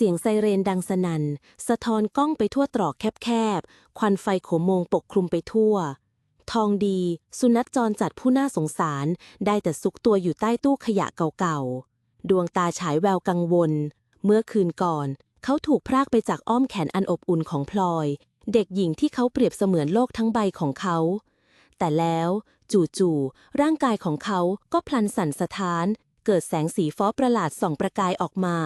สียงไซเรนดังสนัน่น สะท้อนกล้องไปทั่วตรอกแคบๆ ควันไฟโขมงปกคลุมไปทั่ว ทองดี สุนัขจรจัดผู้น่าสงสาร ได้แต่ซุกตัวอยู่ใต้ตู้ขยะเก่าๆ ดวงตาฉายแววกังวล เมื่อคืนก่อน เขาถูกพรากไปจากอ้อมแขนอันอบอุ่นของพลอย เด็กหญิงที่เขาเปรียบเสมือนโลกทั้งใบของเขา แต่แล้วจู่ๆร่างกายของเขาก็พลันสั่นสะท้านเกิดแสงสีฟ้าประหลาดส่องประกายออกมา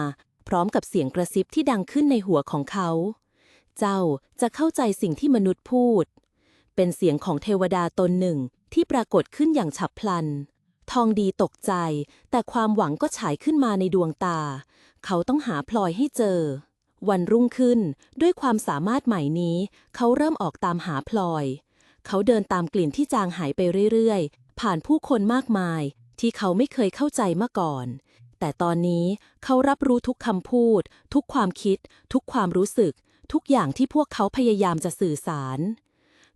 พร้อมกับเสียงกระซิบที่ดังขึ้นในหัวของเขา เจ้าจะเข้าใจสิ่งที่มนุษย์พูด เป็นเสียงของเทวดาตนหนึ่งที่ปรากฏขึ้นอย่างฉับพลัน ทองดีตกใจ แต่ความหวังก็ฉายขึ้นมาในดวงตา เขาต้องหาพลอยให้เจอ วันรุ่งขึ้นด้วยความสามารถใหม่นี้ เขาเริ่มออกตามหาพลอย เขาเดินตามกลิ่นที่จางหายไปเรื่อยๆ ผ่านผู้คนมากมายที่เขาไม่เคยเข้าใจมาก่อน แต่ตอนนี้เขารับรู้ทุกคำพูด ทุกความคิด ทุกความรู้สึก ทุกอย่างที่พวกเขาพยายามจะสื่อสาร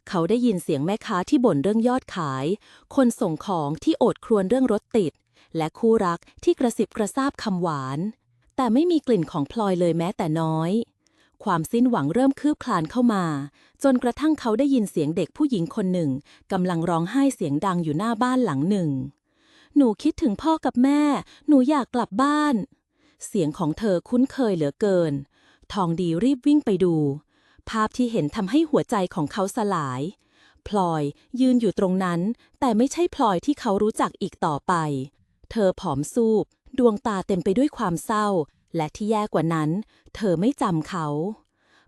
เขาได้ยินเสียงแม่ค้าที่บ่นเรื่องยอดขาย คนส่งของที่โอดครวญเรื่องรถติด และคู่รักที่กระสิบกระซาบคำหวาน แต่ไม่มีกลิ่นของพลอยเลยแม้แต่น้อย ความสิ้นหวังเริ่มคืบคลานเข้ามา จนกระทั่งเขาได้ยินเสียงเด็กผู้หญิงคนหนึ่งกำลังร้องไห้เสียงดังอยู่หน้าบ้านหลังหนึ่ง หนูคิดถึงพ่อกับแม่ หนูอยากกลับบ้าน เสียงของเธอคุ้นเคยเหลือเกิน ทองดีรีบวิ่งไปดู ภาพที่เห็นทำให้หัวใจของเขาสลาย พลอยยืนอยู่ตรงนั้น แต่ไม่ใช่พลอยที่เขารู้จักอีกต่อไป เธอผอมซูบ ดวงตาเต็มไปด้วยความเศร้า และที่แย่กว่านั้น เธอไม่จำเขา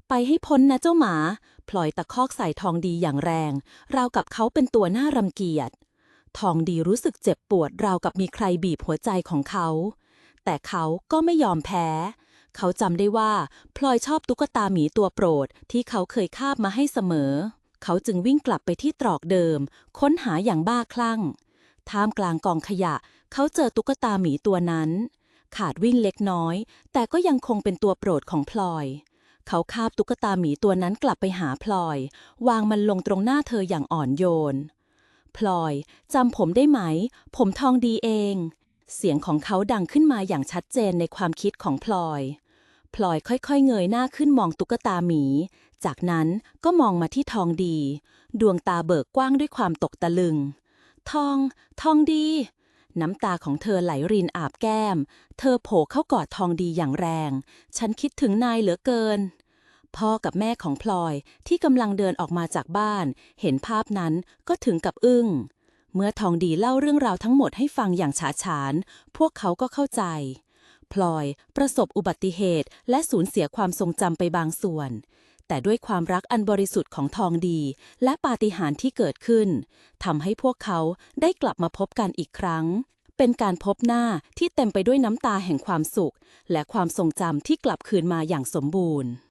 ไปให้พ้นนะเจ้าหมา พลอยตะคอกใส่ทองดีอย่างแรง ราวกับเขาเป็นตัวน่ารำเกียจ ทองดีรู้สึกเจ็บปวดราวกับมีใครบีบหัวใจของเขา แต่เขาก็ไม่ยอมแพ้ เขาจำได้ว่าพลอยชอบตุ๊กตาหมีตัวโปรดที่เขาเคยคาบมาให้เสมอ เขาจึงวิ่งกลับไปที่ตรอกเดิม ค้นหาอย่างบ้าคลั่ง ท่ามกลางกองขยะ เขาเจอตุ๊กตาหมีตัวนั้น ขาดวิ่งเล็กน้อย แต่ก็ยังคงเป็นตัวโปรดของพลอยเขาคาบตุ๊กตาหมีตัวนั้นกลับไปหาพลอย วางมันลงตรงหน้าเธออย่างอ่อนโยน พลอย จำผมได้ไหม ผมทองดีเอง เสียงของเขาดังขึ้นมาอย่างชัดเจนในความคิดของพลอย พลอยค่อยๆ เงยหน้าขึ้นมองตุ๊กตาหมี จากนั้นก็มองมาที่ทองดี ดวงตาเบิกกว้างด้วยความตกตะลึง ทอง ทองดี น้ำตาของเธอไหลรินอาบแก้ม เธอโผล่เข้ากอดทองดีอย่างแรง ฉันคิดถึงนายเหลือเกิน พ่อกับแม่ของพลอยที่กำลังเดินออกมาจากบ้าน เห็นภาพนั้นก็ถึงกับอึ้ง เมื่อทองดีเล่าเรื่องราวทั้งหมดให้ฟังอย่างฉาฉาน พวกเขาก็เข้าใจ พลอยประสบอุบัติเหตุและสูญเสียความทรงจำไปบางส่วน แต่ด้วยความรักอันบริสุทธิ์ของทองดี และปาฏิหาริย์ที่เกิดขึ้นทำให้พวกเขาได้กลับมาพบกันอีกครั้งเป็นการพบหน้าที่เต็มไปด้วยน้ำตาแห่งความสุข และความทรงจำที่กลับคืนมาอย่างสมบูรณ์